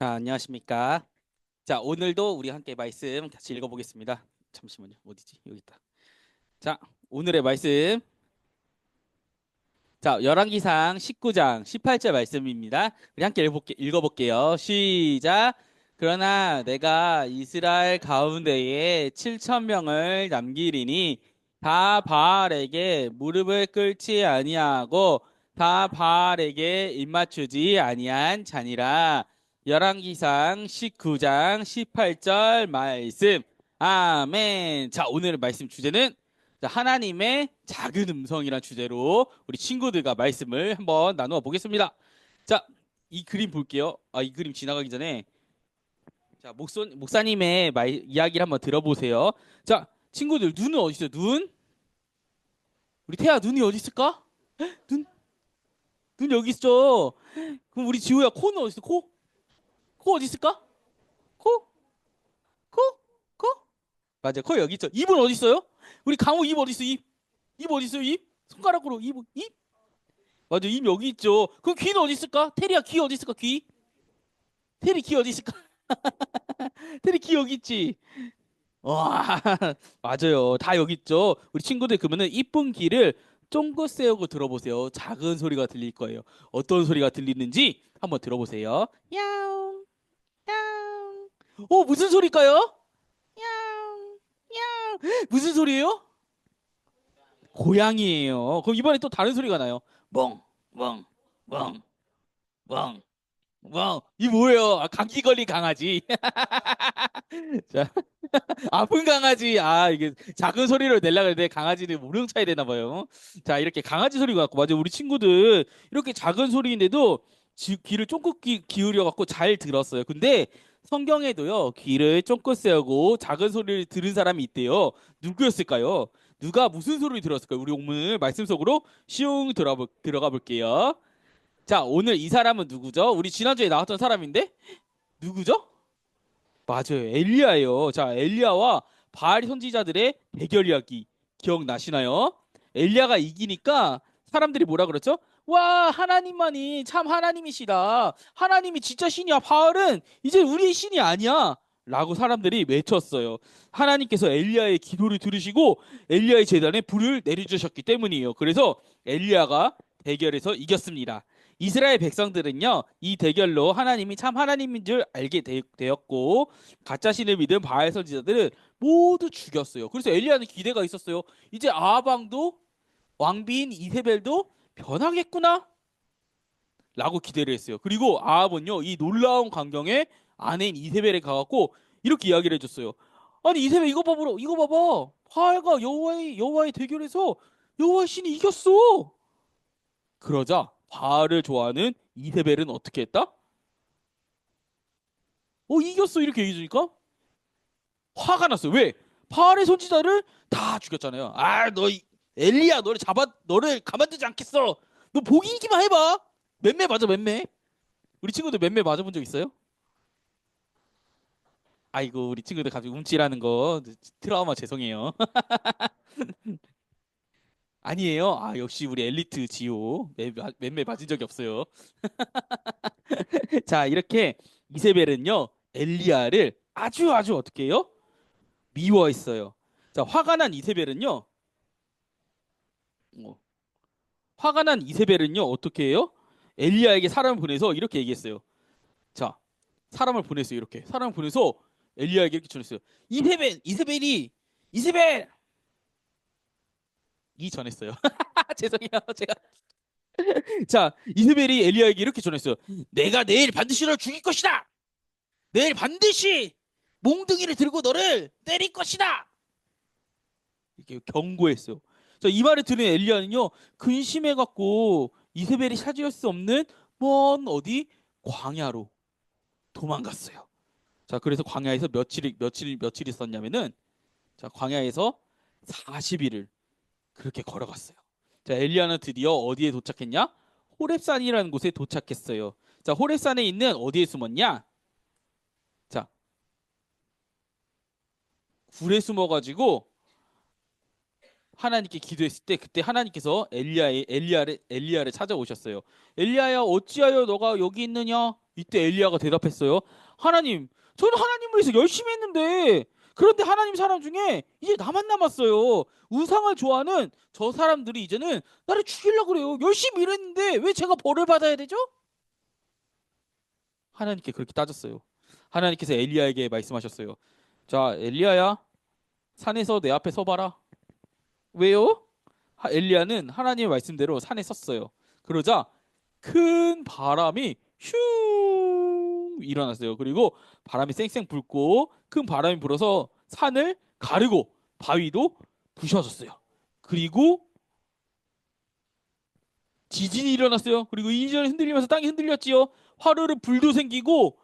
자, 안녕하십니까. 자, 오늘도 우리 함께 말씀 같이 읽어보겠습니다. 잠시만요. 어디지? 여기 있다. 자, 오늘의 말씀. 자, 열왕기상 19장 18절 말씀입니다. 우리 함께 읽어볼게, 읽어볼게요. 시작. 그러나 내가 이스라엘 가운데에 7천 명을 남기리니 다 바알에게 무릎을 꿇지 아니하고 다 바알에게 입맞추지 아니한 자니라. 열왕기상 19장 18절 말씀. 아멘. 자, 오늘의 말씀 주제는 자, 하나님의 작은 음성이란 주제로 우리 친구들과 말씀을 한번 나누어 보겠습니다. 자, 이 그림 볼게요. 아, 이 그림 지나가기 전에 자, 목소, 목사님의 말, 이야기를 한번 들어보세요. 자, 친구들 눈은 어디 있어요? 눈? 우리 태아 눈이 어디 있을까? 헉, 눈? 눈 여기 있죠. 그럼 우리 지호야 코는 어디 있어? 코? 코 어디 있을까? 코? 코? 코? 맞아. 코 여기 있죠. 입은 어디 있어요? 우리 강호 입 어디 있어? 입. 입 어디 있어요? 입? 손가락으로 입. 입? 맞아. 입 여기 있죠. 그럼 귀는 어디 있을까? 테리야 귀 어디 있을까? 귀? 테리 귀 어디 있을까? 테리 귀 여기 있지. 와, 맞아요. 다 여기 있죠. 우리 친구들 그러면은 이쁜 귀를 쫑긋 세우고 들어보세요. 작은 소리가 들릴 거예요. 어떤 소리가 들리는지 한번 들어보세요. 야옹, 야옹. 어, 무슨 소리일까요? 야옹, 야옹. 무슨 소리예요? 고양이에요. 그럼 이번에 또 다른 소리가 나요. 멍, 멍, 멍, 멍, 멍. 이 뭐예요? 아, 감기 걸린 강아지. 자, 아픈 강아지. 아, 이게 작은 소리로 내려고 했는데 강아지는 무령 차야 되나 봐요. 자, 이렇게 강아지 소리가 같고 맞아. 우리 친구들 이렇게 작은 소리인데도 지- 귀를 쫑긋 기, 기울여 갖고 잘 들었어요. 근데 성경에도요. 귀를 쫑긋 세우고 작은 소리를 들은 사람이 있대요. 누구였을까요? 누가 무슨 소리를 들었을까요? 우리 오늘 말씀 속으로 시용 들어가, 볼- 들어가 볼게요. 자, 오늘 이 사람은 누구죠? 우리 지난주에 나왔던 사람인데 누구죠? 맞아요. 엘리야예요. 자, 엘리야와 바알 선지자들의 대결 이야기 기억나시나요? 엘리야가 이기니까 사람들이 뭐라 그랬죠? 와, 하나님만이 참 하나님이시다. 하나님이 진짜 신이야. 바알은 이제 우리의 신이 아니야. 라고 사람들이 외쳤어요. 하나님께서 엘리야의 기도를 들으시고 엘리야의 재단에 불을 내려주셨기 때문이에요. 그래서 엘리야가 대결에서 이겼습니다. 이스라엘 백성들은요, 이 대결로 하나님이 참 하나님인 줄 알게 되, 되었고, 가짜 신을 믿은 바알 선지자들은 모두 죽였어요. 그래서 엘리야는 기대가 있었어요. 이제 아하방도 왕비인 이세벨도 변하겠구나. 라고 기대를 했어요. 그리고 아합은요, 이 놀라운 광경에 아내인 이세벨에 가갖고 이렇게 이야기를 해줬어요. 아니 이세벨 이거 봐보라, 이거 봐봐. 바알과 여호와의 여호와의 대결에서 여호와의 신이 이겼어. 그러자 바알을 좋아하는 이세벨은 어떻게 했다? 어 이겼어 이렇게 얘기해 주니까 화가 났어요. 왜? 바알의 선지자를 다 죽였잖아요. 아, 너 이- 엘리야 너를 잡아 너를 가만두지 않겠어. 너 보기기만 해봐. 맴매 맞아 맴매. 우리 친구들 맴매 맞아본 적 있어요? 아이고 우리 친구들 갑자기 움찔하는 거 트라우마 죄송해요. 아니에요. 아 역시 우리 엘리트 지호 맴- 맴매 맞은 적이 없어요. 자 이렇게 이세벨은요 엘리야를 아주 아주 어떻게 해요? 미워했어요. 자 화가 난 이세벨은요. 어, 화가 난 이세벨은요 어떻게 해요? 엘리야에게 사람을 보내서 이렇게 얘기했어요. 자 사람을 보냈어요 이렇게 사람을 보내서 엘리야에게 이렇게 전했어요. 이세벨 이세벨이 이세벨 이 전했어요. 죄송해요 제가 자 이세벨이 엘리야에게 이렇게 전했어요. 내가 내일 반드시 너를 죽일 것이다. 내일 반드시 몽둥이를 들고 너를 때릴 것이다. 이렇게 경고했어요. 자, 이 말을 들은 엘리야는요 근심해 갖고 이세벨이 차지할 수 없는 먼 어디 광야로 도망갔어요. 자, 그래서 광야에서 며칠 며칠 며칠 있었냐면은 자, 광야에서 40일을 그렇게 걸어갔어요. 자, 엘리야는 드디어 어디에 도착했냐? 호렙산이라는 곳에 도착했어요. 자, 호렙산에 있는 어디에 숨었냐? 자, 굴에 숨어가지고 하나님께 기도했을 때 그때 하나님께서 엘리야의 엘리야를 엘리야를 찾아오셨어요. 엘리야야 어찌하여 너가 여기 있느냐? 이때 엘리야가 대답했어요. 하나님, 저는 하나님을 위해서 열심히 했는데 그런데 하나님 사람 중에 이제 나만 남았어요. 우상을 좋아하는 저 사람들이 이제는 나를 죽이려고 그래요. 열심히 일했는데 왜 제가 벌을 받아야 되죠? 하나님께 그렇게 따졌어요. 하나님께서 엘리야에게 말씀하셨어요. 자, 엘리야야, 산에서 내 앞에 서봐라. 왜요? 하- 엘리야는 하나님의 말씀대로 산에 섰어요. 그러자 큰 바람이 슝 일어났어요. 그리고 바람이 쌩쌩 불고 큰 바람이 불어서 산을 가르고 바위도 부셔졌어요. 그리고 지진이 일어났어요. 그리고 이전에 흔들리면서 땅이 흔들렸지요. 화르르 불도 생기고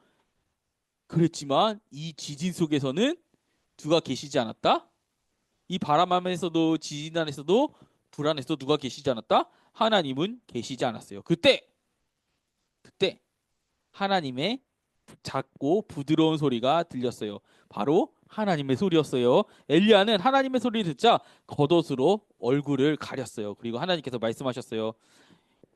그랬지만 이 지진 속에서는 누가 계시지 않았다? 이 바람 안에서도 지진 안에서도 불 안에서도 누가 계시지 않았다? 하나님은 계시지 않았어요. 그때 그때 하나님의 작고 부드러운 소리가 들렸어요. 바로 하나님의 소리였어요. 엘리야는 하나님의 소리를 듣자 겉옷으로 얼굴을 가렸어요. 그리고 하나님께서 말씀하셨어요.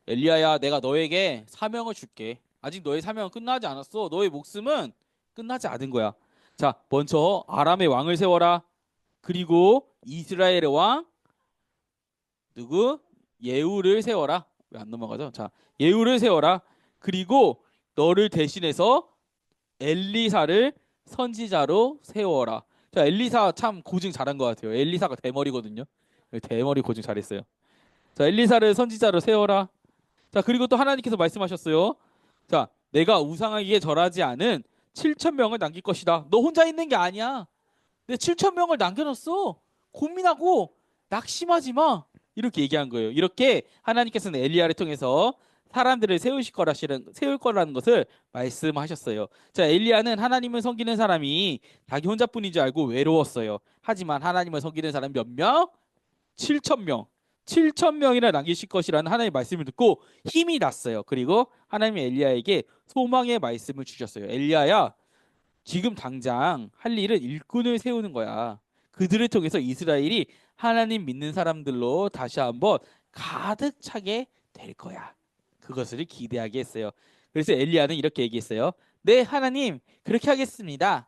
엘리야야, 내가 너에게 사명을 줄게. 아직 너의 사명은 끝나지 않았어. 너의 목숨은 끝나지 않은 거야. 자, 먼저 아람의 왕을 세워라. 그리고 이스라엘의 왕 누구? 예후를 세워라. 왜 안 넘어가죠? 자, 예후를 세워라. 그리고 너를 대신해서 엘리사를 선지자로 세워라. 자, 엘리사 참 고증 잘한 것 같아요. 엘리사가 대머리거든요. 대머리 고증 잘했어요. 자, 엘리사를 선지자로 세워라. 자, 그리고 또 하나님께서 말씀하셨어요. 자, 내가 우상에게 절하지 않은 7천 명을 남길 것이다. 너 혼자 있는 게 아니야. 내 7천 명을 남겨놨어. 고민하고 낙심하지 마. 이렇게 얘기한 거예요. 이렇게 하나님께서는 엘리야를 통해서 사람들을 세우실 거라시는 세울 거라는 것을 말씀하셨어요. 자, 엘리야는 하나님을 섬기는 사람이 자기 혼자뿐인 줄 알고 외로웠어요. 하지만 하나님을 섬기는 사람 몇 명? 7천 명. 7천 명이나 남기실 것이라는 하나님의 말씀을 듣고 힘이 났어요. 그리고 하나님이 엘리야에게 소망의 말씀을 주셨어요. 엘리야야, 지금 당장 할 일은 일꾼을 세우는 거야. 그들을 통해서 이스라엘이 하나님 믿는 사람들로 다시 한번 가득 차게 될 거야. 그것을 기대하게 했어요. 그래서 엘리야는 이렇게 얘기했어요. 네, 하나님, 그렇게 하겠습니다.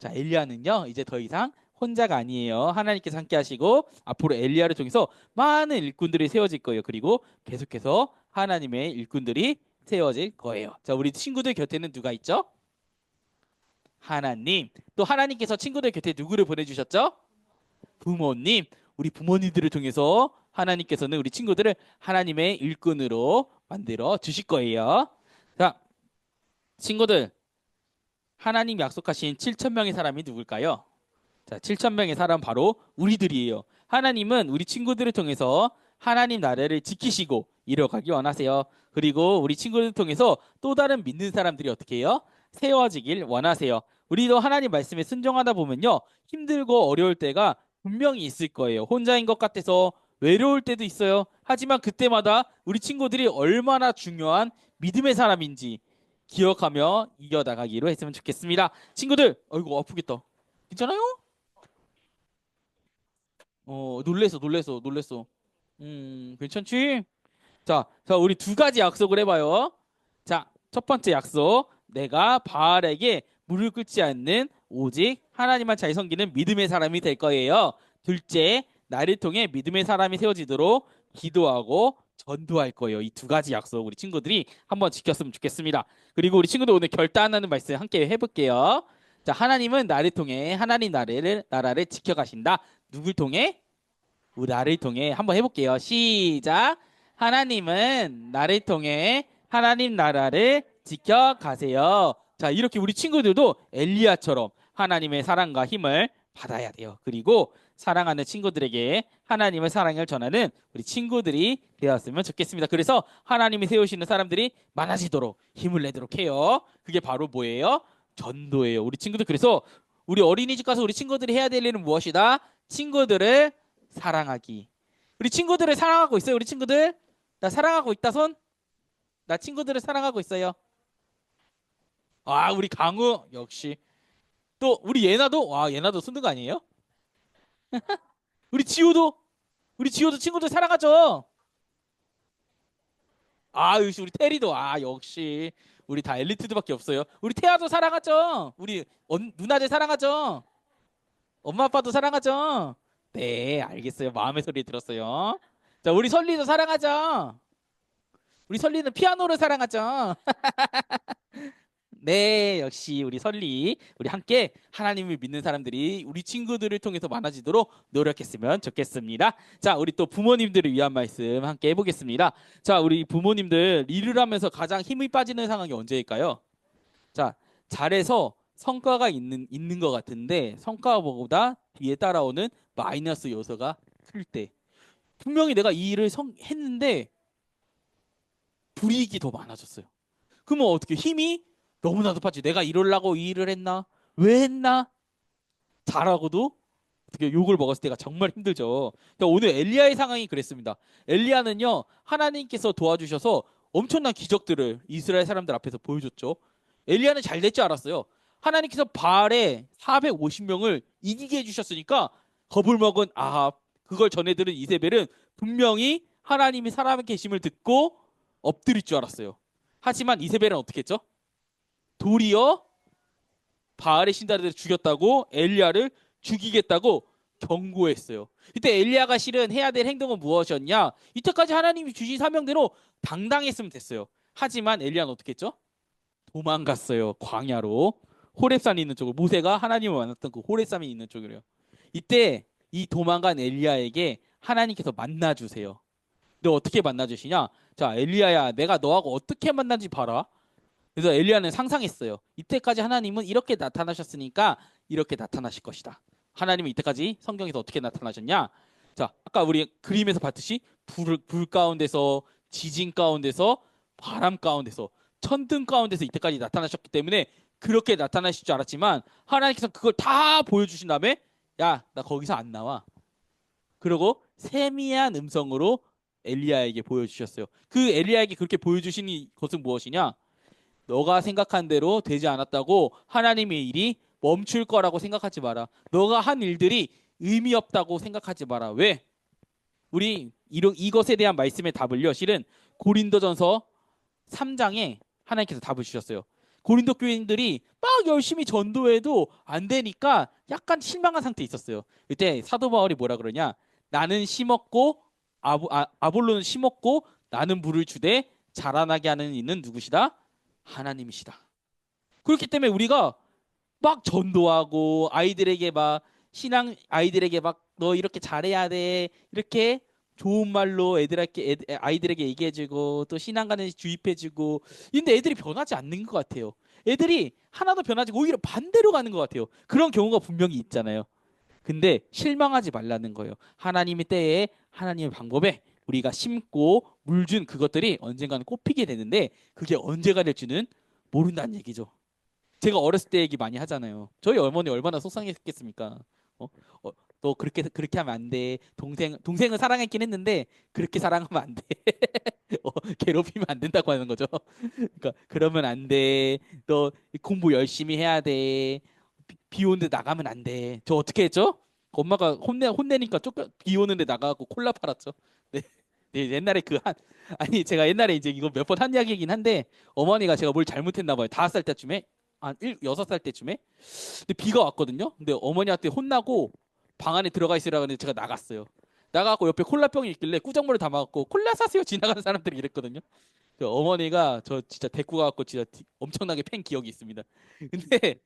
자, 엘리야는요, 이제 더 이상 혼자가 아니에요. 하나님께서 함께 하시고 앞으로 엘리야를 통해서 많은 일꾼들이 세워질 거예요. 그리고 계속해서 하나님의 일꾼들이 세워질 거예요. 자, 우리 친구들 곁에는 누가 있죠? 하나님. 또 하나님께서 친구들 곁에 누구를 보내주셨죠? 부모님. 우리 부모님들을 통해서 하나님께서는 우리 친구들을 하나님의 일꾼으로 만들어 주실 거예요. 자, 친구들. 하나님 약속하신 7천 명의 사람이 누굴까요? 자, 7천 명의 사람 바로 우리들이에요. 하나님은 우리 친구들을 통해서 하나님 나라를 지키시고 이뤄가기 원하세요. 그리고 우리 친구들을 통해서 또 다른 믿는 사람들이 어떻게 해요? 세워지길 원하세요. 우리도 하나님 말씀에 순종하다 보면요. 힘들고 어려울 때가 분명히 있을 거예요. 혼자인 것 같아서 외로울 때도 있어요. 하지만 그때마다 우리 친구들이 얼마나 중요한 믿음의 사람인지 기억하며 이겨나가기로 했으면 좋겠습니다. 친구들, 어이구 아프겠다. 괜찮아요? 어, 놀랬어, 놀랬어, 놀랬어. 음, 괜찮지? 자, 자, 우리 두 가지 약속을 해봐요. 자, 첫 번째 약속. 내가 바알에게 물을 끓지 않는 오직 하나님만 잘 섬기는 믿음의 사람이 될 거예요. 둘째, 나를 통해 믿음의 사람이 세워지도록 기도하고 전도할 거예요. 이 두 가지 약속 우리 친구들이 한번 지켰으면 좋겠습니다. 그리고 우리 친구들 오늘 결단하는 말씀 함께 해볼게요. 자, 하나님은 나를 통해 하나님 나라를 나라를 지켜가신다. 누굴 통해? 우리 나를 통해 한번 해볼게요. 시작. 하나님은 나를 통해 하나님 나라를 지켜가세요. 자, 이렇게 우리 친구들도 엘리야처럼 하나님의 사랑과 힘을 받아야 돼요. 그리고 사랑하는 친구들에게 하나님의 사랑을 전하는 우리 친구들이 되었으면 좋겠습니다. 그래서 하나님이 세우시는 사람들이 많아지도록 힘을 내도록 해요. 그게 바로 뭐예요? 전도예요. 우리 친구들 그래서 우리 어린이집 가서 우리 친구들이 해야 될 일은 무엇이다? 친구들을 사랑하기. 우리 친구들을 사랑하고 있어요. 우리 친구들 나 사랑하고 있다 손. 나 친구들을 사랑하고 있어요. 아 우리 강우 역시 또 우리 예나도 와 예나도 순둥 아니에요? 우리 지호도 우리 지호도 친구들 사랑하죠. 아 역시 우리 테리도 아 역시 우리 다 엘리트들밖에 없어요. 우리 태아도 사랑하죠. 우리 언, 누나들 사랑하죠. 엄마 아빠도 사랑하죠. 네 알겠어요. 마음의 소리 들었어요. 자 우리 설리도 사랑하죠. 우리 설리는 피아노를 사랑하죠. 네, 역시 우리 설리, 우리 함께 하나님을 믿는 사람들이 우리 친구들을 통해서 많아지도록 노력했으면 좋겠습니다. 자, 우리 또 부모님들을 위한 말씀 함께 해보겠습니다. 자, 우리 부모님들 일을 하면서 가장 힘이 빠지는 상황이 언제일까요? 자, 잘해서 성과가 있는 있는 것 같은데 성과보다 뒤에 따라오는 마이너스 요소가 클 때. 분명히 내가 이 일을 성, 했는데 불이익이 더 많아졌어요. 그러면 어떻게 힘이 너무나도 빠지. 내가 이러려고 이 일을 했나? 왜 했나? 잘하고도 어떻게 욕을 먹었을 때가 정말 힘들죠. 그러니까 오늘 엘리야의 상황이 그랬습니다. 엘리야는요 하나님께서 도와주셔서 엄청난 기적들을 이스라엘 사람들 앞에서 보여줬죠. 엘리야는 잘 될 줄 알았어요. 하나님께서 바알에 450명을 이기게 해주셨으니까 겁을 먹은 아합 그걸 전해 들은 이세벨은 분명히 하나님이 사람의 계심을 듣고 엎드릴 줄 알았어요. 하지만 이세벨은 어떻게 했죠? 도리어 바알의 신다들을 죽였다고 엘리야를 죽이겠다고 경고했어요. 이때 엘리야가 실은 해야 될 행동은 무엇이었냐? 이때까지 하나님이 주신 사명대로 당당했으면 됐어요. 하지만 엘리야는 어떻게 했죠? 도망갔어요. 광야로. 호렙산이 있는 쪽으로 모세가 하나님을 만났던 그 호렙산이 있는 쪽으로요. 이때 이 도망간 엘리야에게 하나님께서 만나 주세요. 너 어떻게 만나 주시냐? 자, 엘리야야, 내가 너하고 어떻게 만난지 봐라. 그래서 엘리야는 상상했어요. 이때까지 하나님은 이렇게 나타나셨으니까 이렇게 나타나실 것이다. 하나님은 이때까지 성경에서 어떻게 나타나셨냐? 자, 아까 우리 그림에서 봤듯이 불, 불 가운데서 지진 가운데서 바람 가운데서 천둥 가운데서 이때까지 나타나셨기 때문에 그렇게 나타나실 줄 알았지만 하나님께서 그걸 다 보여주신 다음에 야, 나 거기서 안 나와. 그리고 세미한 음성으로 엘리야에게 보여주셨어요. 그 엘리야에게 그렇게 보여주신 이 것은 무엇이냐? 너가 생각한 대로 되지 않았다고 하나님의 일이 멈출 거라고 생각하지 마라. 너가 한 일들이 의미 없다고 생각하지 마라. 왜? 우리 이런 이것에 대한 말씀의 답을요. 실은 고린도전서 3장에 하나님께서 답을 주셨어요. 고린도 교인들이 막 열심히 전도해도 안 되니까 약간 실망한 상태에 있었어요. 이때 사도 바울이 뭐라 그러냐? 나는 심었고 아보, 아, 아볼로는 심었고 나는 물을 주되 자라나게 하는 이는 누구시다? 하나님이시다. 그렇기 때문에 우리가 막 전도하고 아이들에게 막 신앙 아이들에게 막 너 이렇게 잘해야 돼 이렇게 좋은 말로 애들에게 애- 아이들에게 얘기해주고 또 신앙관에 주입해주고 근데 애들이 변하지 않는 것 같아요. 애들이 하나도 변하지 오히려 반대로 가는 것 같아요. 그런 경우가 분명히 있잖아요. 근데 실망하지 말라는 거예요. 하나님의 때에 하나님의 방법에 우리가 심고 물 준 그것들이 언젠가는 꽃피게 되는데 그게 언제가 될지는 모른다는 얘기죠. 제가 어렸을 때 얘기 많이 하잖아요. 저희 어머니 얼마나 속상했겠습니까? 어? 어, 너 그렇게 그렇게 하면 안 돼. 동생 동생을 사랑했긴 했는데 그렇게 사랑하면 안 돼. 어, 괴롭히면 안 된다고 하는 거죠. 그러니까 그러면 안 돼. 너 공부 열심히 해야 돼. 비, 비 오는데 나가면 안 돼. 저 어떻게 했죠? 엄마가 혼내 혼내니까 쫓겨 비 오는데 나가고 콜라 팔았죠. 네. 네, 옛날에 그 한 아니 제가 옛날에 이제 이거 몇 번 한 이야기이긴 한데 어머니가 제가 뭘 잘못했나 봐요. 다섯 살 때쯤에 한 일, 여섯 살 때쯤에 근데 비가 왔거든요. 근데 어머니한테 혼나고 방 안에 들어가 있으라 그랬는데 제가 나갔어요. 나가고 옆에 콜라병이 있길래 꾸정물을 담아갖고 콜라 사세요 지나가는 사람들이 이랬거든요. 그 어머니가 저 진짜 데리고 가갖고 진짜 디- 엄청나게 팬 기억이 있습니다. 근데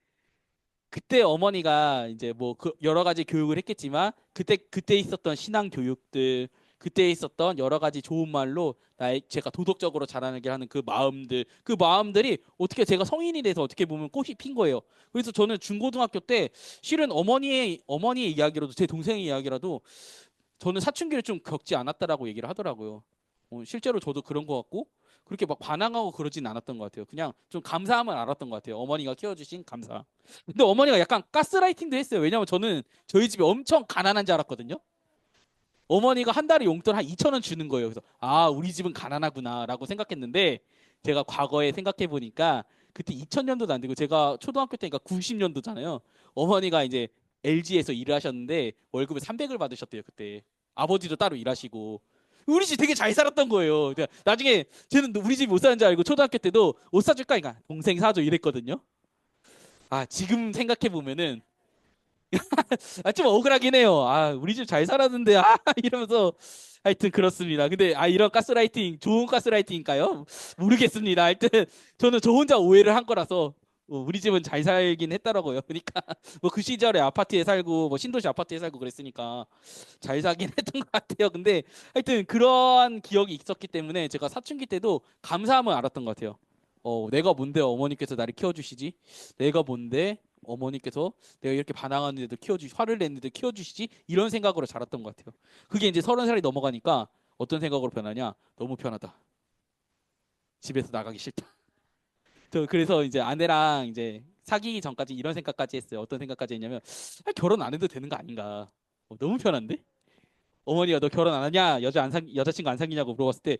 그때 어머니가 이제 뭐 그 여러 가지 교육을 했겠지만 그때 그때 있었던 신앙 교육들 그때 있었던 여러 가지 좋은 말로 나의 제가 도덕적으로 자라나게 하는 그 마음들 그 마음들이 어떻게 제가 성인이 돼서 어떻게 보면 꽃이 핀 거예요. 그래서 저는 중고등학교 때 실은 어머니의 어머니의 이야기라도 제 동생의 이야기라도 저는 사춘기를 좀 겪지 않았다라고 얘기를 하더라고요. 어, 실제로 저도 그런 것 같고 그렇게 막 반항하고 그러진 않았던 것 같아요. 그냥 좀 감사함을 알았던 것 같아요. 어머니가 키워주신 감사. 근데 어머니가 약간 가스라이팅도 했어요. 왜냐면 저는 저희 집이 엄청 가난한 줄 알았거든요. 어머니가 한 달에 용돈 한 2천 원 주는 거예요. 그래서 아 우리 집은 가난하구나라고 생각했는데 제가 과거에 생각해 보니까 그때 2000년도도 안 되고 제가 초등학교 때니까 90년도잖아요. 어머니가 이제 LG에서 일을 하셨는데 월급을 300을 받으셨대요 그때. 아버지도 따로 일하시고 우리 집 되게 잘 살았던 거예요. 그러니까 나중에 쟤는 우리 집 못 사는 줄 알고 초등학교 때도 옷 사줄까? 그러니까 동생 사줘 이랬거든요. 아 지금 생각해 보면은 아, 좀 억울하긴 해요. 아 우리 집 잘 살았는데 아 이러면서 하여튼 그렇습니다. 근데 아 이런 가스라이팅 좋은 가스라이팅인가요? 모르겠습니다. 하여튼 저는 저 혼자 오해를 한 거라서 어, 우리 집은 잘 살긴 했더라고요. 그러니까 뭐 그 시절에 아파트에 살고 뭐 신도시 아파트에 살고 그랬으니까 잘 살긴 했던 것 같아요. 근데 하여튼 그러한 기억이 있었기 때문에 제가 사춘기 때도 감사함을 알았던 것 같아요. 어, 내가 뭔데 어머니께서 나를 키워주시지? 내가 뭔데 어머니께서 내가 이렇게 반항하는데도 키워주, 화를 냈는데 키워주시지? 이런 생각으로 자랐던 것 같아요. 그게 이제 서른 살이 넘어가니까 어떤 생각으로 변하냐? 너무 편하다. 집에서 나가기 싫다. 저 그래서 이제 아내랑 이제 사귀기 전까지 이런 생각까지 했어요. 어떤 생각까지 했냐면 아, 결혼 안 해도 되는 거 아닌가? 어, 너무 편한데? 어머니가 너 결혼 안 하냐? 여자 안 사, 여자친구 안 사귀냐고 물어봤을 때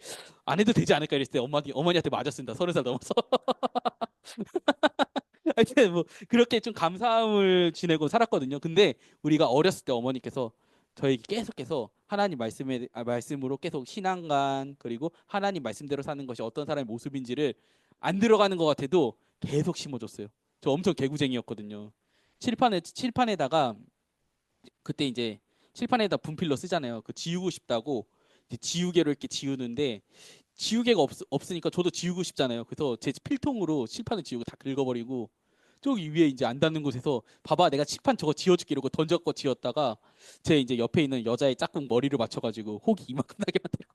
안 해도 되지 않을까 이랬을 때 어머니 어머니한테 맞았습니다. 서른 살 넘어서. 하여튼 뭐 그렇게 좀 감사함을 지내고 살았거든요. 근데 우리가 어렸을 때 어머니께서 저에게 계속해서 하나님 말씀에 아, 말씀으로 계속 신앙관 그리고 하나님 말씀대로 사는 것이 어떤 사람의 모습인지를 안 들어가는 것 같아도 계속 심어줬어요. 저 엄청 개구쟁이였거든요. 칠판에 칠판에다가 그때 이제 칠판에다 분필로 쓰잖아요. 그 지우고 싶다고 이제 지우개로 이렇게 지우는데 지우개가 없, 없으니까 저도 지우고 싶잖아요. 그래서 제 필통으로 칠판을 지우고 다 긁어버리고 저기 위에 이제 안 닿는 곳에서 봐봐 내가 칠판 저거 지워줄게 이러고 던졌고 지웠다가 제 이제 옆에 있는 여자의 짝꿍 머리를 맞춰가지고 혹이 이만큼 나게 만들고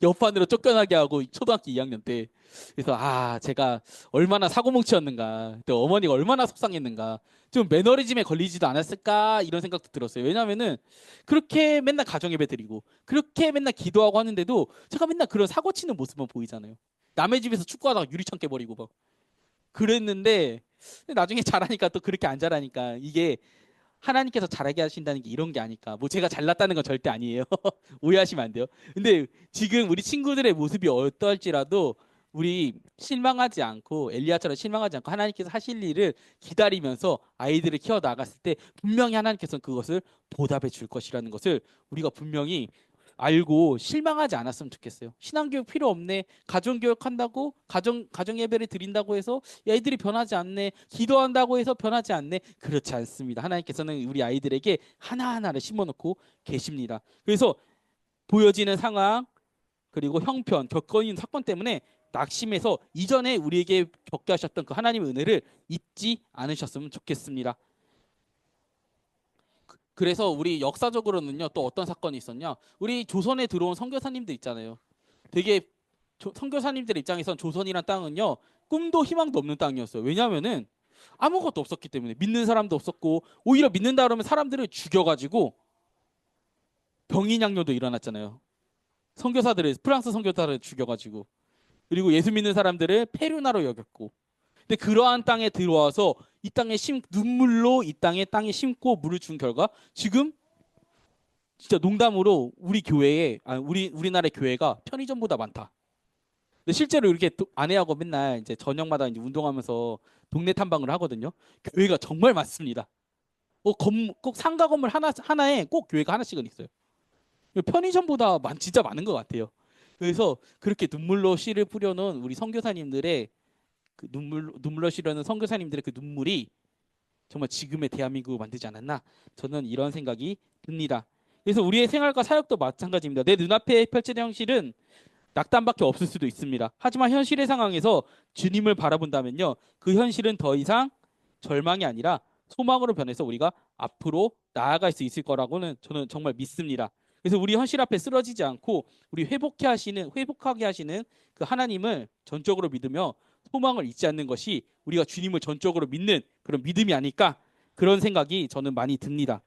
옆판으로 쫓겨나게 하고 초등학교 2학년 때. 그래서 아 제가 얼마나 사고뭉치였는가 또 어머니가 얼마나 속상했는가 좀 매너리즘에 걸리지도 않았을까 이런 생각도 들었어요. 왜냐면은 그렇게 맨날 가정 예배 드리고 그렇게 맨날 기도하고 하는데도 제가 맨날 그런 사고 치는 모습만 보이잖아요. 남의 집에서 축구하다가 유리창 깨버리고 막 그랬는데 근데 나중에 잘하니까 또 그렇게 안 잘하니까 이게 하나님께서 잘하게 하신다는 게 이런 게 아닐까. 뭐 제가 잘났다는 건 절대 아니에요. 오해하시면 안 돼요. 근데 지금 우리 친구들의 모습이 어떨지라도 우리 실망하지 않고 엘리야처럼 실망하지 않고 하나님께서 하실 일을 기다리면서 아이들을 키워 나갔을 때 분명히 하나님께서는 그것을 보답해 줄 것이라는 것을 우리가 분명히 알고 실망하지 않았으면 좋겠어요. 신앙교육 필요 없네. 가정교육 한다고 가정 가정 예배를 드린다고 해서 애들이 변하지 않네. 기도한다고 해서 변하지 않네. 그렇지 않습니다. 하나님께서는 우리 아이들에게 하나하나를 심어놓고 계십니다. 그래서 보여지는 상황 그리고 형편 겪고 있는 사건 때문에 낙심해서 이전에 우리에게 겪게 하셨던 그 하나님의 은혜를 잊지 않으셨으면 좋겠습니다. 그- 그래서 우리 역사적으로는요 또 어떤 사건이 있었냐? 우리 조선에 들어온 선교사님들 있잖아요. 되게 조- 선교사님들 입장에선 조선이란 땅은요 꿈도 희망도 없는 땅이었어요. 왜냐하면은 아무것도 없었기 때문에 믿는 사람도 없었고 오히려 믿는다 그러면 사람들을 죽여가지고 병인양요도 일어났잖아요. 선교사들을 프랑스 선교사를 죽여가지고 그리고 예수 믿는 사람들을 페류나로 여겼고 근데 그러한 땅에 들어와서 이 땅에 심 눈물로 이 땅에 땅에 심고 물을 준 결과 지금 진짜 농담으로 우리 교회에 아 우리 우리나라 교회가 편의점보다 많다. 근데 실제로 이렇게 도- 아내하고 맨날 이제 저녁마다 이제 운동하면서 동네 탐방을 하거든요. 교회가 정말 많습니다. 어, 건, 꼭 상가 건물 하나 하나에 꼭 교회가 하나씩은 있어요. 편의점보다 많, 진짜 많은 것 같아요. 그래서 그렇게 눈물로 씨를 뿌려놓은 우리 선교사님들의 그 눈물 눈물로 씨려는 선교사님들의 그 눈물이 정말 지금의 대한민국을 만들지 않았나 저는 이런 생각이 듭니다. 그래서 우리의 생활과 사역도 마찬가지입니다. 내 눈앞에 펼쳐진 현실은 낙담밖에 없을 수도 있습니다. 하지만 현실의 상황에서 주님을 바라본다면요, 그 현실은 더 이상 절망이 아니라 소망으로 변해서 우리가 앞으로 나아갈 수 있을 거라고는 저는 정말 믿습니다. 그래서 우리 현실 앞에 쓰러지지 않고 우리 회복해 하시는 회복하게 하시는 그 하나님을 전적으로 믿으며 소망을 잊지 않는 것이 우리가 주님을 전적으로 믿는 그런 믿음이 아닐까 그런 생각이 저는 많이 듭니다.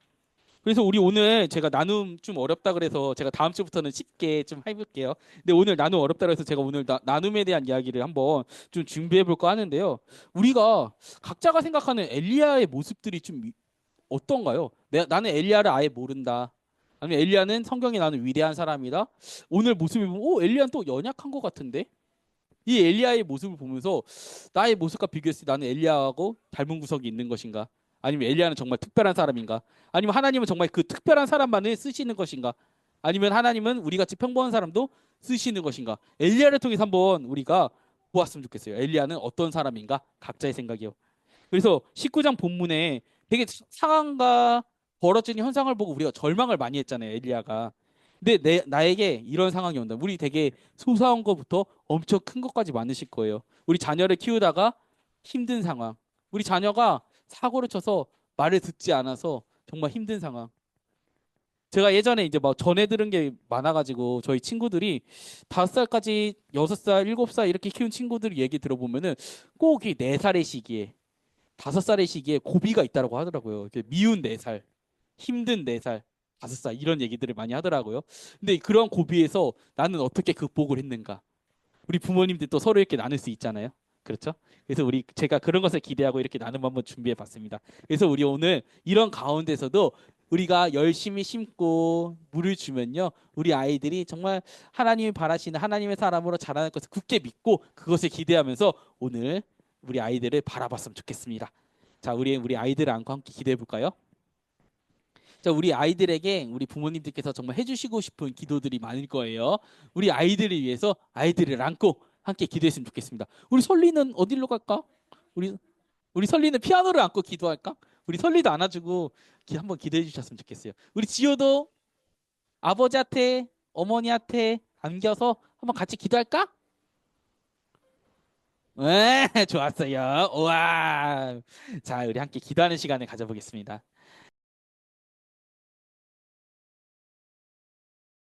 그래서 우리 오늘 제가 나눔 좀 어렵다 그래서 제가 다음 주부터는 쉽게 좀 해볼게요. 근데 오늘 나눔 어렵다 그래서 제가 오늘 나, 나눔에 대한 이야기를 한번 좀 준비해 볼까 하는데요. 우리가 각자가 생각하는 엘리야의 모습들이 좀 이- 어떤가요? 내, 나는 엘리야를 아예 모른다. 아니면 엘리야는 성경에 나는 위대한 사람이다. 오늘 모습을 보면 오 엘리야는 또 연약한 것 같은데 이 엘리야의 모습을 보면서 나의 모습과 비교했을 때 나는 엘리야하고 닮은 구석이 있는 것인가? 아니면 엘리야는 정말 특별한 사람인가? 아니면 하나님은 정말 그 특별한 사람만을 쓰시는 것인가? 아니면 하나님은 우리 같이 평범한 사람도 쓰시는 것인가? 엘리야를 통해서 한번 우리가 보았으면 좋겠어요. 엘리야는 어떤 사람인가? 각자의 생각이요. 그래서 19장 본문에 되게 상황과 벌어지는 현상을 보고 우리가 절망을 많이 했잖아요. 엘리야가. 근데 내, 나에게 이런 상황이 온다. 우리 되게 소소한 것부터 엄청 큰 것까지 많으실 거예요. 우리 자녀를 키우다가 힘든 상황. 우리 자녀가 사고를 쳐서 말을 듣지 않아서 정말 힘든 상황. 제가 예전에 이제 막 전해 들은 게 많아가지고 저희 친구들이 다섯 살까지 여섯 살, 일곱 살 이렇게 키운 친구들 얘기 들어보면은 꼭 이 네 살의 시기에 다섯 살의 시기에 고비가 있다라고 하더라고요. 미운 네 살, 힘든 네 살, 다섯 살 이런 얘기들을 많이 하더라고요. 근데 그런 고비에서 나는 어떻게 극복을 했는가? 우리 부모님들 또 서로 이렇게 나눌 수 있잖아요. 그렇죠? 그래서 우리 제가 그런 것을 기대하고 이렇게 나눔 한번 준비해 봤습니다. 그래서 우리 오늘 이런 가운데서도 우리가 열심히 심고 물을 주면요. 우리 아이들이 정말 하나님이 바라시는 하나님의 사람으로 자라날 것을 굳게 믿고 그것을 기대하면서 오늘 우리 아이들을 바라봤으면 좋겠습니다. 자, 우리 우리 아이들을 안고 함께 기도해 볼까요? 자, 우리 아이들에게 우리 부모님들께서 정말 해주시고 싶은 기도들이 많을 거예요. 우리 아이들을 위해서 아이들을 안고 함께 기도했으면 좋겠습니다. 우리 설리는 어디로 갈까? 우리 우리 설리는 피아노를 안고 기도할까? 우리 설리도 안아주고 기- 한번 기도해 주셨으면 좋겠어요. 우리 지효도 아버지한테 어머니한테 안겨서 한번 같이 기도할까? 네, 좋았어요. 우와. 자, 우리 함께 기도하는 시간을 가져보겠습니다.